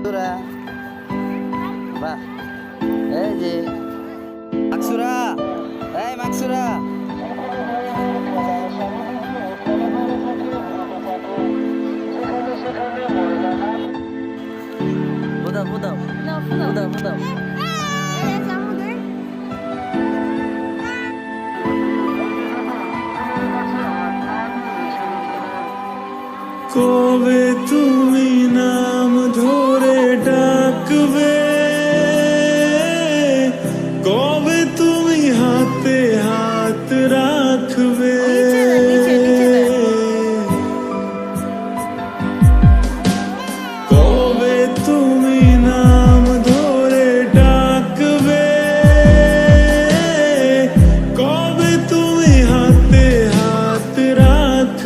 মাকসুরা বাহ এই যে মাকসুরা এই মাকসুরা বুদাও বুদাও. বুদাও বুদাও. কবে তুমি